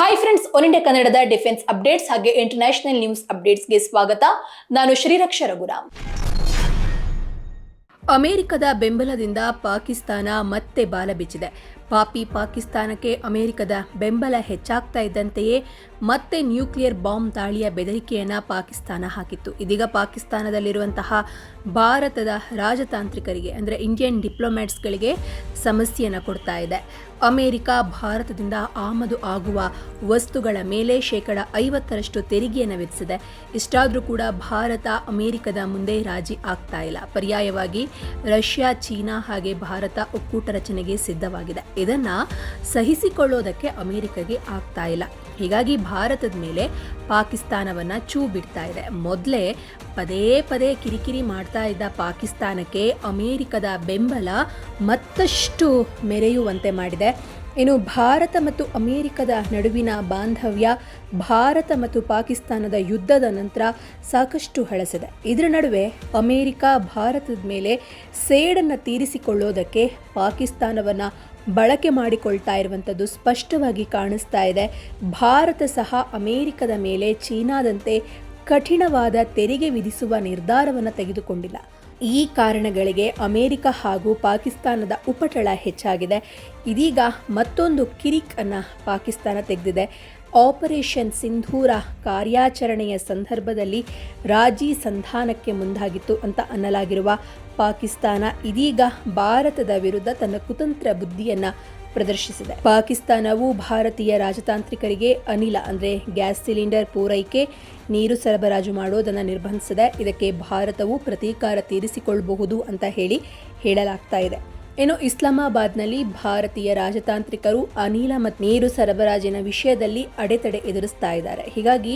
Hi friends one India ಕನ್ನಡದ defence updates ಹಾಗೆ international news ಅಪ್ಡೇಟ್ಸ್ಗೆ ಸ್ವಾಗತ. ನಾನು ಶ್ರೀರಕ್ಷ ರಘುರಾಮ್. ಅಮೆರಿಕದ ಬೆಂಬಲದಿಂದ ಪಾಕಿಸ್ತಾನ ಮತ್ತೆ ಬಾಲ ಬಿಚ್ಚಿದೆ. ಪಾಪಿ ಪಾಕಿಸ್ತಾನಕ್ಕೆ ಅಮೆರಿಕದ ಬೆಂಬಲ ಹೆಚ್ಚಾಗ್ತಾ ಇದ್ದಂತೆಯೇ ಮತ್ತೆ ನ್ಯೂಕ್ಲಿಯರ್ ಬಾಂಬ್ ದಾಳಿಯ ಬೆದರಿಕೆಯನ್ನು ಪಾಕಿಸ್ತಾನ ಹಾಕಿತ್ತು. ಇದೀಗ ಪಾಕಿಸ್ತಾನದಲ್ಲಿರುವಂತಹ ಭಾರತದ ರಾಜತಾಂತ್ರಿಕರಿಗೆ, ಅಂದರೆ ಇಂಡಿಯನ್ ಡಿಪ್ಲೊಮ್ಯಾಟ್ಸ್ಗಳಿಗೆ ಸಮಸ್ಯೆಯನ್ನು ಕೊಡ್ತಾ ಇದೆ. ಅಮೆರಿಕ ಭಾರತದಿಂದ ಆಮದು ಆಗುವ ವಸ್ತುಗಳ ಮೇಲೆ ಶೇಕಡ ಐವತ್ತರಷ್ಟು ತೆರಿಗೆಯನ್ನು ವಿಧಿಸಿದೆ. ಇಷ್ಟಾದರೂ ಕೂಡ ಭಾರತ ಅಮೆರಿಕದ ಮುಂದೆ ರಾಜಿ ಆಗ್ತಾ ಇಲ್ಲ. ಪರ್ಯಾಯವಾಗಿ ರಷ್ಯಾ, ಚೀನಾ ಹಾಗೆ ಭಾರತ ಒಕ್ಕೂಟ ರಚನೆಗೆ ಸಿದ್ಧವಾಗಿದೆ. ಇದನ್ನ ಸಹಿಸಿಕೊಳ್ಳೋದಕ್ಕೆ ಅಮೆರಿಕಗೆ ಆಗ್ತಾ ಇಲ್ಲ. ಹೀಗಾಗಿ ಭಾರತದ ಮೇಲೆ ಪಾಕಿಸ್ತಾನವನ್ನ ಚೂ ಬಿಡ್ತಾ ಇದೆ. ಮೊದಲೇ ಪದೇ ಪದೇ ಕಿರಿಕಿರಿ ಮಾಡ್ತಾ ಇದ್ದ ಪಾಕಿಸ್ತಾನಕ್ಕೆ ಅಮೆರಿಕದ ಬೆಂಬಲ ಮತ್ತಷ್ಟು ಮೆರೆಯುವಂತೆ ಮಾಡಿದೆ. ಇನ್ನು ಭಾರತ ಮತ್ತು ಅಮೇರಿಕದ ನಡುವಿನ ಬಾಂಧವ್ಯ ಭಾರತ ಮತ್ತು ಪಾಕಿಸ್ತಾನದ ಯುದ್ಧದ ನಂತರ ಸಾಕಷ್ಟು ಹಳಸಿದೆ. ಇದರ ನಡುವೆ ಅಮೇರಿಕ, ಭಾರತದ ಮೇಲೆ ಸೇಡನ್ನು ತೀರಿಸಿಕೊಳ್ಳೋದಕ್ಕೆ ಪಾಕಿಸ್ತಾನವನ್ನು ಬಳಕೆ ಮಾಡಿಕೊಳ್ತಾ ಇರುವಂಥದ್ದು ಸ್ಪಷ್ಟವಾಗಿ ಕಾಣಿಸ್ತಾ ಇದೆ. ಭಾರತ ಸಹ ಅಮೆರಿಕದ ಮೇಲೆ ಚೀನಾದಂತೆ ಕಠಿಣವಾದ ತೆರಿಗೆ ವಿಧಿಸುವ ನಿರ್ಧಾರವನ್ನು ತೆಗೆದುಕೊಂಡಿಲ್ಲ. ಈ ಕಾರಣಗಳಿಗೆ ಅಮೇರಿಕ ಹಾಗೂ ಪಾಕಿಸ್ತಾನದ ಉಪಟಳ ಹೆಚ್ಚಾಗಿದೆ. ಇದೀಗ ಮತ್ತೊಂದು ಕಿರಿಕ್ ಅನ್ನು ಪಾಕಿಸ್ತಾನ ತೆಗೆದಿದೆ. ಆಪರೇಷನ್ ಸಿಂಧೂರ ಕಾರ್ಯಾಚರಣೆಯ ಸಂದರ್ಭದಲ್ಲಿ ರಾಜಿ ಸಂಧಾನಕ್ಕೆ ಮುಂದಾಗಿತ್ತು ಅಂತ ಅನ್ನಲಾಗಿರುವ ಪಾಕಿಸ್ತಾನ ಇದೀಗ ಭಾರತದ ವಿರುದ್ಧ ತನ್ನ ಕುತಂತ್ರ ಬುದ್ಧಿಯನ್ನ ಪ್ರದರ್ಶಿಸಿದೆ. ಪಾಕಿಸ್ತಾನವು ಭಾರತೀಯ ರಾಜತಾಂತ್ರಿಕರಿಗೆ ಅನಿಲ, ಅಂದರೆ ಗ್ಯಾಸ್ ಸಿಲಿಂಡರ್ ಪೂರೈಕೆ, ನೀರು ಸರಬರಾಜು ಮಾಡೋದನ್ನು ನಿರ್ಬಂಧಿಸಿದೆ. ಇದಕ್ಕೆ ಭಾರತವು ಪ್ರತೀಕಾರ ತೀರಿಸಿಕೊಳ್ಳಬಹುದು ಅಂತ ಹೇಳಿ ಹೇಳಲಾಗ್ತಾ ಇದೆ. ಇನ್ನು ಇಸ್ಲಾಮಾಬಾದ್ನಲ್ಲಿ ಭಾರತೀಯ ರಾಜತಾಂತ್ರಿಕರು ಅನಿಲ ಮತ್ತು ನೀರು ಸರಬರಾಜಿನ ವಿಷಯದಲ್ಲಿ ಅಡೆತಡೆ ಎದುರಿಸ್ತಾ ಇದ್ದಾರೆ. ಹೀಗಾಗಿ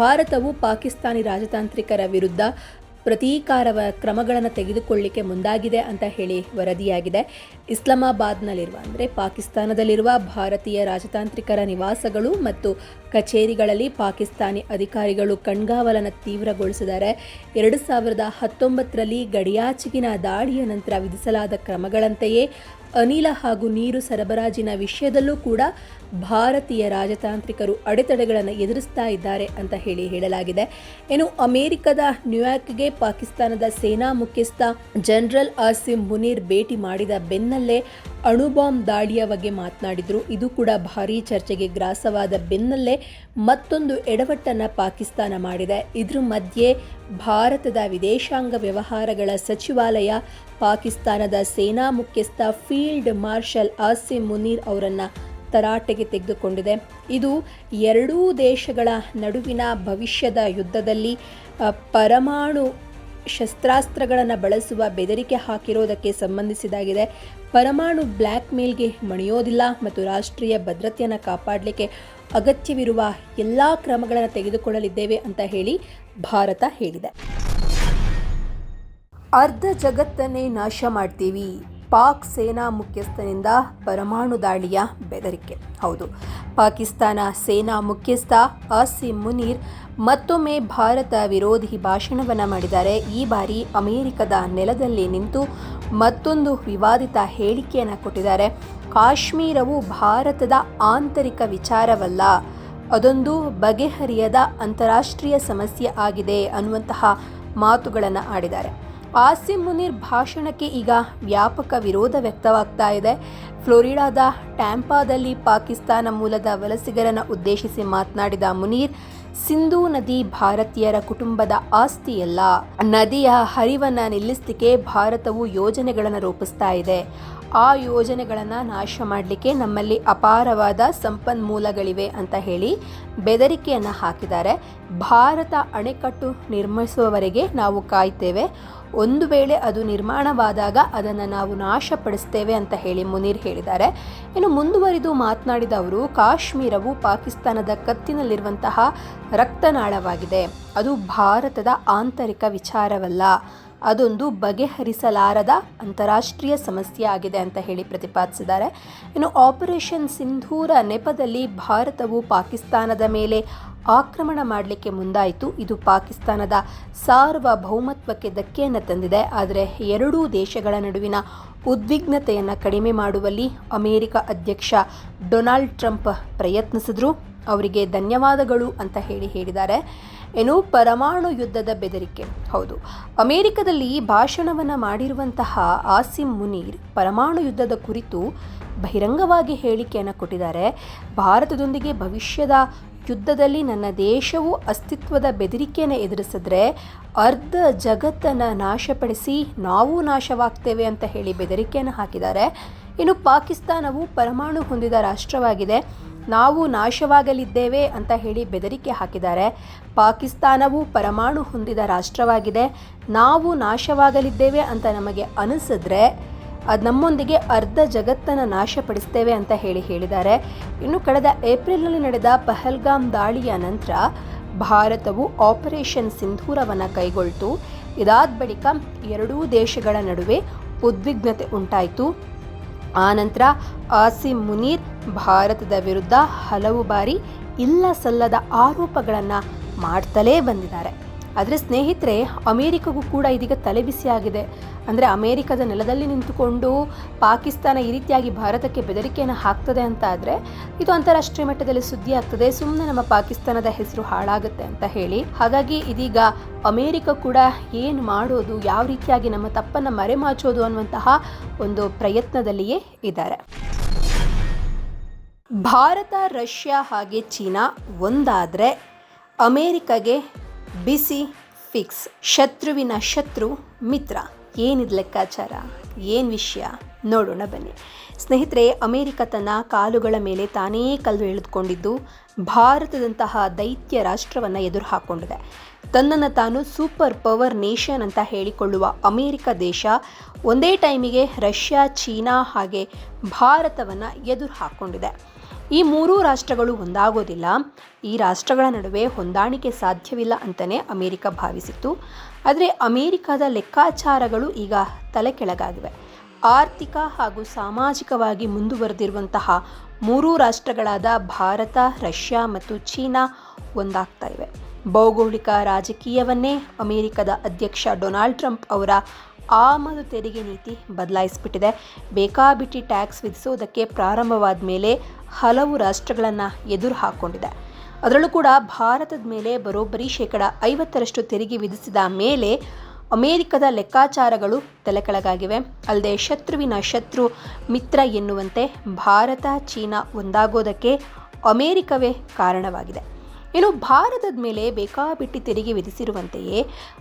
ಭಾರತವು ಪಾಕಿಸ್ತಾನಿ ರಾಜತಾಂತ್ರಿಕರ ವಿರುದ್ಧ ಪ್ರತೀಕಾರವ ಕ್ರಮಗಳನ್ನು ತೆಗೆದುಕೊಳ್ಳಿಕ್ಕೆ ಮುಂದಾಗಿದೆ ಅಂತ ಹೇಳಿ ವರದಿಯಾಗಿದೆ. ಇಸ್ಲಾಮಾಬಾದ್ನಲ್ಲಿರುವ ಅಂದರೆ ಪಾಕಿಸ್ತಾನದಲ್ಲಿರುವ ಭಾರತೀಯ ರಾಜತಾಂತ್ರಿಕರ ನಿವಾಸಗಳು ಮತ್ತು ಕಚೇರಿಗಳಲ್ಲಿ ಪಾಕಿಸ್ತಾನಿ ಅಧಿಕಾರಿಗಳು ಕಣ್ಗಾವಲನ್ನು ತೀವ್ರಗೊಳಿಸಿದ್ದಾರೆ. ಎರಡು ಸಾವಿರದ ಹತ್ತೊಂಬತ್ತರಲ್ಲಿ ಗಡಿಯಾಚಿಗಿನ ದಾಳಿಯ ನಂತರ ವಿಧಿಸಲಾದ ಕ್ರಮಗಳಂತೆಯೇ ಅನಿಲ ಹಾಗೂ ನೀರು ಸರಬರಾಜಿನ ವಿಷಯದಲ್ಲೂ ಕೂಡ ಭಾರತೀಯ ರಾಜತಾಂತ್ರಿಕರು ಅಡೆತಡೆಗಳನ್ನು ಎದುರಿಸ್ತಾ ಇದ್ದಾರೆ ಅಂತ ಹೇಳಿ ಹೇಳಲಾಗಿದೆ. ಏನು ಅಮೆರಿಕದ ನ್ಯೂಯಾರ್ಕ್ಗೆ ಪಾಕಿಸ್ತಾನದ ಸೇನಾ ಮುಖ್ಯಸ್ಥ ಜನರಲ್ ಆಸಿಮ್ ಮುನೀರ್ ಭೇಟಿ ಮಾಡಿದ ಬೆನ್ನಲ್ಲೇ ಅಣುಬಾಂಬ್ ದಾಳಿಯ ಬಗ್ಗೆ ಮಾತನಾಡಿದರು. ಇದು ಕೂಡ ಭಾರೀ ಚರ್ಚೆಗೆ ಗ್ರಾಸವಾದ ಬೆನ್ನಲ್ಲೇ ಮತ್ತೊಂದು ಎಡವಟ್ಟನ್ನು ಪಾಕಿಸ್ತಾನ ಮಾಡಿದೆ. ಇದ್ರ ಮಧ್ಯೆ ಭಾರತದ ವಿದೇಶಾಂಗ ವ್ಯವಹಾರಗಳ ಸಚಿವಾಲಯ, ಪಾಕಿಸ್ತಾನದ ಸೇನಾ ಮುಖ್ಯಸ್ಥ ಫೀಲ್ಡ್ ಮಾರ್ಷಲ್ ಆಸಿಮ್ ಮುನೀರ್ ಅವರನ್ನು ತರಾಟೆಗೆ ತೆಗೆದುಕೊಂಡಿದೆ. ಇದು ಎರಡೂ ದೇಶಗಳ ನಡುವಿನ ಭವಿಷ್ಯದ ಯುದ್ಧದಲ್ಲಿ ಪರಮಾಣು ಶಸ್ತ್ರಾಸ್ತ್ರಗಳನ್ನು ಬಳಸುವ ಬೆದರಿಕೆ ಹಾಕಿರೋದಕ್ಕೆ ಸಂಬಂಧಿಸಿದಾಗಿದೆ. ಪರಮಾಣು ಬ್ಲ್ಯಾಕ್ ಮೇಲ್ಗೆ ಮಣಿಯೋದಿಲ್ಲ ಮತ್ತು ರಾಷ್ಟ್ರೀಯ ಭದ್ರತೆಯನ್ನು ಕಾಪಾಡಲಿಕ್ಕೆ ಅಗತ್ಯವಿರುವ ಎಲ್ಲ ಕ್ರಮಗಳನ್ನು ತೆಗೆದುಕೊಳ್ಳಲಿದ್ದೇವೆ ಅಂತ ಹೇಳಿ ಭಾರತ ಹೇಳಿದೆ. ಅರ್ಧ ಜಗತ್ತನ್ನೇ ನಾಶ ಮಾಡ್ತೀವಿ. ಪಾಕ್ ಸೇನಾ ಮುಖ್ಯಸ್ಥನಿಂದ ಪರಮಾಣು ದಾಳಿಯ ಬೆದರಿಕೆ. ಹೌದು, ಪಾಕಿಸ್ತಾನ ಸೇನಾ ಮುಖ್ಯಸ್ಥ ಆಸಿಂ ಮುನೀರ್ ಮತ್ತೊಮ್ಮೆ ಭಾರತ ವಿರೋಧಿ ಭಾಷಣವನ್ನು ಮಾಡಿದ್ದಾರೆ. ಈ ಬಾರಿ ಅಮೆರಿಕದ ನೆಲದಲ್ಲಿ ನಿಂತು ಮತ್ತೊಂದು ವಿವಾದಿತ ಹೇಳಿಕೆಯನ್ನು ಕೊಟ್ಟಿದ್ದಾರೆ. ಕಾಶ್ಮೀರವು ಭಾರತದ ಆಂತರಿಕ ವಿಚಾರವಲ್ಲ, ಅದೊಂದು ಬಗೆಹರಿಯದ ಅಂತಾರಾಷ್ಟ್ರೀಯ ಸಮಸ್ಯೆ ಆಗಿದೆ ಅನ್ನುವಂತಹ ಮಾತುಗಳನ್ನು ಆಡಿದ್ದಾರೆ. ಆಸಿಮ್ ಮುನೀರ್ ಭಾಷಣಕ್ಕೆ ಈಗ ವ್ಯಾಪಕ ವಿರೋಧ ವ್ಯಕ್ತವಾಗ್ತಾ ಇದೆ. ಫ್ಲೋರಿಡಾದ ಟ್ಯಾಂಪಾದಲ್ಲಿ ಪಾಕಿಸ್ತಾನ ಮೂಲದ ವಲಸಿಗರನ್ನು ಉದ್ದೇಶಿಸಿ ಮಾತನಾಡಿದ ಮುನೀರ್, ಸಿಂಧೂ ನದಿ ಭಾರತೀಯರ ಕುಟುಂಬದ ಆಸ್ತಿಯಲ್ಲ. ನದಿಯ ಹರಿವನ್ನು ನಿಲ್ಲಿಸಲಿಕ್ಕೆ ಭಾರತವು ಯೋಜನೆಗಳನ್ನು ರೂಪಿಸ್ತಾ ಇದೆ. ಆ ಯೋಜನೆಗಳನ್ನು ನಾಶ ಮಾಡಲಿಕ್ಕೆ ನಮ್ಮಲ್ಲಿ ಅಪಾರವಾದ ಸಂಪನ್ಮೂಲಗಳಿವೆ ಅಂತ ಹೇಳಿ ಬೆದರಿಕೆಯನ್ನು ಹಾಕಿದ್ದಾರೆ. ಭಾರತ ಅಣೆಕಟ್ಟು ನಿರ್ಮಿಸುವವರೆಗೆ ನಾವು ಕಾಯ್ತೇವೆ. ಒಂದು ವೇಳೆ ಅದು ನಿರ್ಮಾಣವಾದಾಗ ಅದನ್ನು ನಾವು ನಾಶಪಡಿಸ್ತೇವೆ ಅಂತ ಹೇಳಿ ಮುನೀರ್ ಹೇಳಿದ್ದಾರೆ. ಇನ್ನು ಮುಂದುವರಿದು ಮಾತನಾಡಿದ ಅವರು, ಕಾಶ್ಮೀರವು ಪಾಕಿಸ್ತಾನದ ಕತ್ತಿನಲ್ಲಿರುವಂತಹ ರಕ್ತನಾಳವಾಗಿದೆ. ಅದು ಭಾರತದ ಆಂತರಿಕ ವಿಚಾರವಲ್ಲ. ಅದೊಂದು ಬಗೆಹರಿಸಲಾರದ ಅಂತಾರಾಷ್ಟ್ರೀಯ ಸಮಸ್ಯೆ ಆಗಿದೆ ಅಂತ ಹೇಳಿ ಪ್ರತಿಪಾದಿಸಿದ್ದಾರೆ. ಇನ್ನು ಆಪರೇಷನ್ ಸಿಂಧೂರ ನೆಪದಲ್ಲಿ ಭಾರತವು ಪಾಕಿಸ್ತಾನದ ಮೇಲೆ ಆಕ್ರಮಣ ಮಾಡಲಿಕ್ಕೆ ಮುಂದಾಯಿತು. ಇದು ಪಾಕಿಸ್ತಾನದ ಸಾರ್ವಭೌಮತ್ವಕ್ಕೆ ಧಕ್ಕೆಯನ್ನು ತಂದಿದೆ. ಆದರೆ ಎರಡೂ ದೇಶಗಳ ನಡುವಿನ ಉದ್ವಿಗ್ನತೆಯನ್ನು ಕಡಿಮೆ ಮಾಡುವಲ್ಲಿ ಅಮೆರಿಕ ಅಧ್ಯಕ್ಷ ಡೊನಾಲ್ಡ್ ಟ್ರಂಪ್ ಪ್ರಯತ್ನಿಸಿದ್ರು. ಅವರಿಗೆ ಧನ್ಯವಾದಗಳು ಅಂತ ಹೇಳಿ ಹೇಳಿದ್ದಾರೆ. ಏನು ಪರಮಾಣು ಯುದ್ಧದ ಬೆದರಿಕೆ? ಹೌದು. ಅಮೆರಿಕದಲ್ಲಿ ಭಾಷಣವನ್ನು ಮಾಡಿರುವಂತಹ ಆಸಿಮ್ ಮುನೀರ್ ಪರಮಾಣು ಯುದ್ಧದ ಕುರಿತು ಬಹಿರಂಗವಾಗಿ ಹೇಳಿಕೆಯನ್ನು ಕೊಟ್ಟಿದ್ದಾರೆ. ಭಾರತದೊಂದಿಗೆ ಭವಿಷ್ಯದ ಯುದ್ಧದಲ್ಲಿ ನನ್ನ ದೇಶವು ಅಸ್ತಿತ್ವದ ಬೆದರಿಕೆಯನ್ನು ಎದುರಿಸಿದ್ರೆ ಅರ್ಧ ಜಗತ್ತನ್ನು ನಾಶಪಡಿಸಿ ನಾವು ನಾಶವಾಗ್ತೇವೆ ಅಂತ ಹೇಳಿ ಬೆದರಿಕೆಯನ್ನು ಹಾಕಿದ್ದಾರೆ. ಇನ್ನು ಪಾಕಿಸ್ತಾನವು ಪರಮಾಣು ಹೊಂದಿದ ರಾಷ್ಟ್ರವಾಗಿದೆ. ನಾವು ನಾಶವಾಗಲಿದ್ದೇವೆ ಅಂತ ಹೇಳಿ ಬೆದರಿಕೆ ಹಾಕಿದ್ದಾರೆ. ಪಾಕಿಸ್ತಾನವು ಪರಮಾಣು ಹೊಂದಿದ ರಾಷ್ಟ್ರವಾಗಿದೆ. ನಾವು ನಾಶವಾಗಲಿದ್ದೇವೆ ಅಂತ ನಮಗೆ ಅನಿಸಿದ್ರೆ ಅದು ನಮ್ಮೊಂದಿಗೆ ಅರ್ಧ ಜಗತ್ತನ್ನು ನಾಶಪಡಿಸ್ತೇವೆ ಅಂತ ಹೇಳಿ ಹೇಳಿದ್ದಾರೆ. ಇನ್ನು ಕಳೆದ ಏಪ್ರಿಲ್ನಲ್ಲಿ ನಡೆದ ಪಹಲ್ಗಾಮ್ ದಾಳಿಯ ನಂತರ ಭಾರತವು ಆಪರೇಷನ್ ಸಿಂಧೂರವನ್ನು ಕೈಗೊಳ್ತು. ಇದಾದ ಬಳಿಕ ಎರಡೂ ದೇಶಗಳ ನಡುವೆ ಉದ್ವಿಗ್ನತೆ ಉಂಟಾಯಿತು. ಆನಂತರ ಆಸಿಮ್ ಮುನೀರ್ ಭಾರತದ ವಿರುದ್ಧ ಹಲವು ಬಾರಿ ಇಲ್ಲ ಸಲ್ಲದ ಆರೋಪಗಳನ್ನು ಮಾಡ್ತಲೇ ಬಂದಿದ್ದಾರೆ. ಆದರೆ ಸ್ನೇಹಿತರೆ, ಅಮೇರಿಕಗೂ ಕೂಡ ಇದೀಗ ತಲೆಬಿಸಿ ಆಗಿದೆ. ಅಂದರೆ ಅಮೇರಿಕದ ನೆಲದಲ್ಲಿ ನಿಂತುಕೊಂಡು ಪಾಕಿಸ್ತಾನ ಈ ರೀತಿಯಾಗಿ ಭಾರತಕ್ಕೆ ಬೆದರಿಕೆಯನ್ನು ಹಾಕ್ತದೆ ಅಂತ ಆದರೆ ಇದು ಅಂತಾರಾಷ್ಟ್ರೀಯ ಮಟ್ಟದಲ್ಲಿ ಸುದ್ದಿ ಆಗ್ತದೆ. ಸುಮ್ಮನೆ ನಮ್ಮ ಪಾಕಿಸ್ತಾನದ ಹೆಸರು ಹಾಳಾಗುತ್ತೆ ಅಂತ ಹೇಳಿ. ಹಾಗಾಗಿ ಇದೀಗ ಅಮೇರಿಕ ಕೂಡ ಏನು ಮಾಡೋದು, ಯಾವ ರೀತಿಯಾಗಿ ನಮ್ಮ ತಪ್ಪನ್ನು ಮರೆಮಾಚೋದು ಅನ್ನುವಂತಹ ಒಂದು ಪ್ರಯತ್ನದಲ್ಲಿಯೇ ಇದ್ದಾರೆ. ಭಾರತ, ರಷ್ಯಾ ಹಾಗೆ ಚೀನಾ ಒಂದಾದರೆ ಅಮೇರಿಕಾಗೆ ಬಿಸಿ, ಫಿಕ್ಸ್, ಶತ್ರುವಿನ ಶತ್ರು, ಮಿತ್ರ. ಏನಿದು ಲೆಕ್ಕಾಚಾರ? ಏನು ವಿಷಯ? ನೋಡೋಣ ಬನ್ನಿ. ಸ್ನೇಹಿತರೆ, ಅಮೇರಿಕ ತನ್ನ ಕಾಲುಗಳ ಮೇಲೆ ತಾನೇ ಕಲ್ಲು ಎಳೆದುಕೊಂಡಿದ್ದು, ಭಾರತದಂತಹ ದೈತ್ಯ ರಾಷ್ಟ್ರವನ್ನು ಎದುರು ಹಾಕ್ಕೊಂಡಿದೆ ತನ್ನನ್ನು ತಾನು ಸೂಪರ್ ಪವರ್ ನೇಷನ್ ಅಂತ ಹೇಳಿಕೊಳ್ಳುವ ಅಮೇರಿಕ ದೇಶ ಒಂದೇ ಟೈಮಿಗೆ ರಷ್ಯಾ, ಚೀನಾ ಹಾಗೆ ಭಾರತವನ್ನು ಎದುರು ಹಾಕ್ಕೊಂಡಿದೆ ಈ ಮೂರೂ ರಾಷ್ಟ್ರಗಳು ಒಂದಾಗೋದಿಲ್ಲ. ಈ ರಾಷ್ಟ್ರಗಳ ನಡುವೆ ಹೊಂದಾಣಿಕೆ ಸಾಧ್ಯವಿಲ್ಲ ಅಂತಲೇ ಅಮೇರಿಕ ಭಾವಿಸಿತ್ತು. ಆದರೆ ಅಮೇರಿಕಾದ ಲೆಕ್ಕಾಚಾರಗಳು ಈಗ ತಲೆ ಕೆಳಗಾಗಿವೆ. ಆರ್ಥಿಕ ಹಾಗೂ ಸಾಮಾಜಿಕವಾಗಿ ಮುಂದುವರೆದಿರುವಂತಹ ಮೂರೂ ರಾಷ್ಟ್ರಗಳಾದ ಭಾರತ, ರಷ್ಯಾ ಮತ್ತು ಚೀನಾ ಒಂದಾಗ್ತಾ ಇವೆ. ಭೌಗೋಳಿಕ ರಾಜಕೀಯವನ್ನೇ ಅಮೆರಿಕದ ಅಧ್ಯಕ್ಷ ಡೊನಾಲ್ಡ್ ಟ್ರಂಪ್ ಅವರ ಆಮದು ತೆರಿಗೆ ನೀತಿ ಬದಲಾಯಿಸಿಬಿಟ್ಟಿದೆ. ಬೇಕಾಬಿಟ್ಟಿ ಟ್ಯಾಕ್ಸ್ ವಿಧಿಸೋದಕ್ಕೆ ಪ್ರಾರಂಭವಾದ ಮೇಲೆ ಹಲವು ರಾಷ್ಟ್ರಗಳನ್ನು ಎದುರು ಹಾಕ್ಕೊಂಡಿದೆ ಅದರಲ್ಲೂ ಕೂಡ ಭಾರತದ ಮೇಲೆ ಬರೋಬ್ಬರಿ ಶೇಕಡ ಐವತ್ತರಷ್ಟು ತೆರಿಗೆ ವಿಧಿಸಿದ ಮೇಲೆ ಅಮೇರಿಕದ ಲೆಕ್ಕಾಚಾರಗಳು ತಲೆಕೆಳಗಾಗಿವೆ. ಅಲ್ಲದೆ ಶತ್ರುವಿನ ಶತ್ರು ಮಿತ್ರ ಎನ್ನುವಂತೆ ಭಾರತ, ಚೀನಾ ಒಂದಾಗೋದಕ್ಕೆ ಅಮೇರಿಕವೇ ಕಾರಣವಾಗಿದೆ. ಇನ್ನು ಭಾರತದ ಮೇಲೆ ಬೇಕಾಬಿಟ್ಟಿ ತೆರಿಗೆ ವಿಧಿಸಿರುವಂತೆಯೇ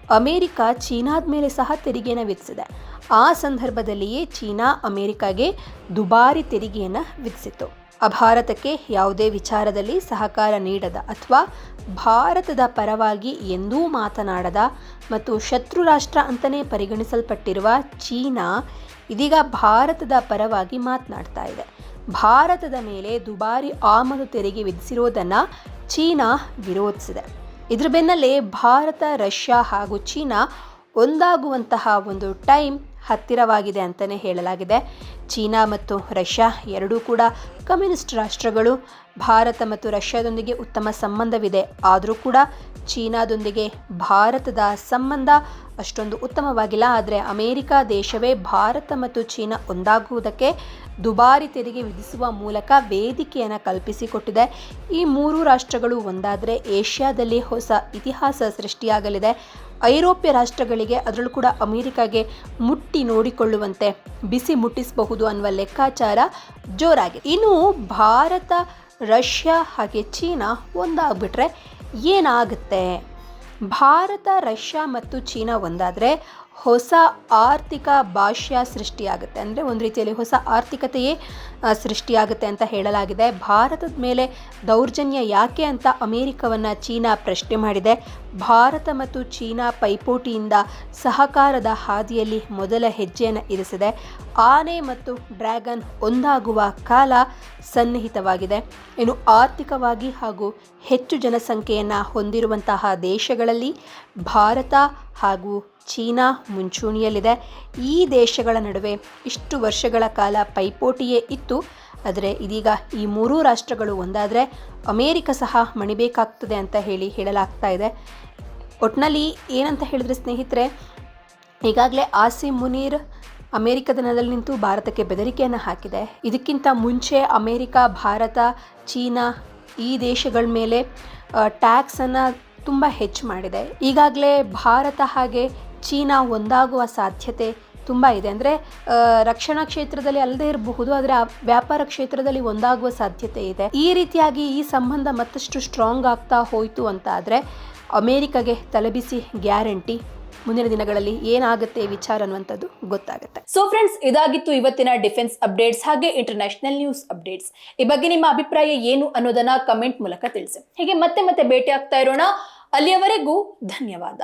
ಅಮೇರಿಕ ಚೀನಾದ ಮೇಲೆ ಸಹ ತೆರಿಗೆಯನ್ನು ವಿಧಿಸಿದೆ. ಆ ಸಂದರ್ಭದಲ್ಲಿಯೇ ಚೀನಾ ಅಮೇರಿಕಾಗೆ ದುಬಾರಿ ತೆರಿಗೆಯನ್ನು ವಿಧಿಸಿತ್ತು. ಭಾರತಕ್ಕೆ ಯಾವುದೇ ವಿಚಾರದಲ್ಲಿ ಸಹಕಾರ ನೀಡದ ಅಥವಾ ಭಾರತದ ಪರವಾಗಿ ಎಂದೂ ಮಾತನಾಡದ ಮತ್ತು ಶತ್ರು ರಾಷ್ಟ್ರ ಅಂತಲೇ ಪರಿಗಣಿಸಲ್ಪಟ್ಟಿರುವ ಚೀನಾ ಇದೀಗ ಭಾರತದ ಪರವಾಗಿ ಮಾತನಾಡ್ತಾ ಇದೆ. ಭಾರತದ ಮೇಲೆ ದುಬಾರಿ ಆಮದು ತೆರಿಗೆ ವಿಧಿಸಿರೋದನ್ನು ಚೀನಾ ವಿರೋಧಿಸಿದೆ. ಇದ್ರ ಬೆನ್ನಲ್ಲೇ ಭಾರತ, ರಷ್ಯಾ ಹಾಗೂ ಚೀನಾ ಒಂದಾಗುವಂತಹ ಒಂದು ಟೈಮ್ ಹತ್ತಿರವಾಗಿದೆ ಅಂತಲೇ ಹೇಳಲಾಗಿದೆ. ಚೀನಾ ಮತ್ತು ರಷ್ಯಾ ಎರಡೂ ಕೂಡ ಕಮ್ಯುನಿಸ್ಟ್ ರಾಷ್ಟ್ರಗಳು, ಭಾರತ ಮತ್ತು ರಷ್ಯಾದೊಂದಿಗೆ ಉತ್ತಮ ಸಂಬಂಧವಿದೆ. ಆದರೂ ಕೂಡ ಚೀನಾದೊಂದಿಗೆ ಭಾರತದ ಸಂಬಂಧ ಅಷ್ಟೊಂದು ಉತ್ತಮವಾಗಿಲ್ಲ. ಆದರೆ ಅಮೇರಿಕ ದೇಶವೇ ಭಾರತ ಮತ್ತು ಚೀನಾ ಒಂದಾಗುವುದಕ್ಕೆ ದುಬಾರಿ ತೆರಿಗೆ ವಿಧಿಸುವ ಮೂಲಕ ವೇದಿಕೆಯನ್ನು ಕಲ್ಪಿಸಿಕೊಟ್ಟಿದೆ. ಈ ಮೂರು ರಾಷ್ಟ್ರಗಳು ಒಂದಾದರೆ ಏಷ್ಯಾದಲ್ಲಿ ಹೊಸ ಇತಿಹಾಸ ಸೃಷ್ಟಿಯಾಗಲಿದೆ. ಐರೋಪ್ಯ ರಾಷ್ಟ್ರಗಳಿಗೆ ಅದರಲ್ಲೂ ಕೂಡ ಅಮೆರಿಕಾಗೆ ಮುಟ್ಟಿ ನೋಡಿಕೊಳ್ಳುವಂತೆ ಬಿಸಿ ಮುಟ್ಟಿಸಬಹುದು ಅನ್ನುವ ಲೆಕ್ಕಾಚಾರ ಜೋರಾಗಿದೆ. ಇನ್ನು ಭಾರತ, ರಷ್ಯಾ ಹಾಗೆ ಚೀನಾ ಒಂದಾಗ್ಬಿಟ್ರೆ ಏನಾಗುತ್ತೆ? ಭಾರತ ರಷ್ಯಾ ಮತ್ತು ಚೀನಾ ಒಂದಾದರೆ ಹೊಸ ಆರ್ಥಿಕ ಭಾಷ್ಯ ಸೃಷ್ಟಿಯಾಗುತ್ತೆ. ಅಂದರೆ ಒಂದು ರೀತಿಯಲ್ಲಿ ಹೊಸ ಆರ್ಥಿಕತೆಯೇ ಸೃಷ್ಟಿಯಾಗುತ್ತೆ ಅಂತ ಹೇಳಲಾಗಿದೆ. ಭಾರತದ ಮೇಲೆ ದೌರ್ಜನ್ಯ ಯಾಕೆ ಅಂತ ಅಮೇರಿಕವನ್ನು ಚೀನಾ ಪ್ರಶ್ನೆ ಮಾಡಿದೆ. ಭಾರತ ಮತ್ತು ಚೀನಾ ಪೈಪೋಟಿಯಿಂದ ಸಹಕಾರದ ಹಾದಿಯಲ್ಲಿ ಮೊದಲ ಹೆಜ್ಜೆಯನ್ನು ಇರಿಸಿದೆ. ಆನೆ ಮತ್ತು ಡ್ರ್ಯಾಗನ್ ಒಂದಾಗುವ ಕಾಲ ಸನ್ನಿಹಿತವಾಗಿದೆ. ಇನ್ನು ಆರ್ಥಿಕವಾಗಿ ಹಾಗೂ ಹೆಚ್ಚು ಜನಸಂಖ್ಯೆಯನ್ನು ಹೊಂದಿರುವಂತಹ ದೇಶಗಳಲ್ಲಿ ಭಾರತ ಹಾಗೂ ಚೀನಾ ಮುಂಚೂಣಿಯಲ್ಲಿದೆ. ಈ ದೇಶಗಳ ನಡುವೆ ಇಷ್ಟು ವರ್ಷಗಳ ಕಾಲ ಪೈಪೋಟಿಯೇ ಇತ್ತು. ಆದರೆ ಇದೀಗ ಈ ಮೂರೂ ರಾಷ್ಟ್ರಗಳು ಒಂದಾದರೆ ಅಮೇರಿಕ ಸಹ ಮಣಿಬೇಕಾಗ್ತದೆ ಅಂತ ಹೇಳಿ ಹೇಳಲಾಗ್ತಾ ಇದೆ. ಒಟ್ಟಿನಲ್ಲಿ ಏನಂತ ಹೇಳಿದ್ರೆ ಸ್ನೇಹಿತರೆ, ಈಗಾಗಲೇ ಆಸಿ ಮುನೀರ್ ಅಮೆರಿಕದ ನೆಲದಲ್ಲಿ ನಿಂತು ಭಾರತಕ್ಕೆ ಬೆದರಿಕೆಯನ್ನು ಹಾಕಿದೆ. ಇದಕ್ಕಿಂತ ಮುಂಚೆ ಅಮೇರಿಕ, ಭಾರತ, ಚೀನಾ ಈ ದೇಶಗಳ ಮೇಲೆ ಟ್ಯಾಕ್ಸನ್ನು ತುಂಬ ಹೆಚ್ಚು ಮಾಡಿದೆ. ಈಗಾಗಲೇ ಭಾರತ ಹಾಗೆ ಚೀನಾ ಒಂದಾಗುವ ಸಾಧ್ಯತೆ ತುಂಬ ಇದೆ. ಅಂದರೆ ರಕ್ಷಣಾ ಕ್ಷೇತ್ರದಲ್ಲಿ ಅಲ್ಲದೆ ಇರಬಹುದು, ಆದರೆ ವ್ಯಾಪಾರ ಕ್ಷೇತ್ರದಲ್ಲಿ ಒಂದಾಗುವ ಸಾಧ್ಯತೆ ಇದೆ. ಈ ರೀತಿಯಾಗಿ ಈ ಸಂಬಂಧ ಮತ್ತಷ್ಟು ಸ್ಟ್ರಾಂಗ್ ಆಗ್ತಾ ಹೋಯಿತು ಅಂತ ಆದರೆ ಅಮೇರಿಕಾಗೆ ತಲೆಬಿಸಿ ಗ್ಯಾರಂಟಿ ಮುಂದಿನ ದಿನಗಳಲ್ಲಿ ಏನಾಗುತ್ತೆ ವಿಚಾರ ಅನ್ನುವಂಥದ್ದು ಗೊತ್ತಾಗುತ್ತೆ. ಸೊ ಫ್ರೆಂಡ್ಸ್ ಇದಾಗಿತ್ತು ಇವತ್ತಿನ ಡಿಫೆನ್ಸ್ ಅಪ್ಡೇಟ್ಸ್ ಹಾಗೆ ಇಂಟರ್ನ್ಯಾಷನಲ್ ನ್ಯೂಸ್ ಅಪ್ಡೇಟ್ಸ್ ಈ ಬಗ್ಗೆ ನಿಮ್ಮ ಅಭಿಪ್ರಾಯ ಏನು ಅನ್ನೋದನ್ನ ಕಮೆಂಟ್ ಮೂಲಕ ತಿಳಿಸಿ. ಹೀಗೆ ಮತ್ತೆ ಮತ್ತೆ ಭೇಟಿ ಆಗ್ತಾ ಇರೋಣ. ಅಲ್ಲಿಯವರೆಗೂ ಧನ್ಯವಾದ.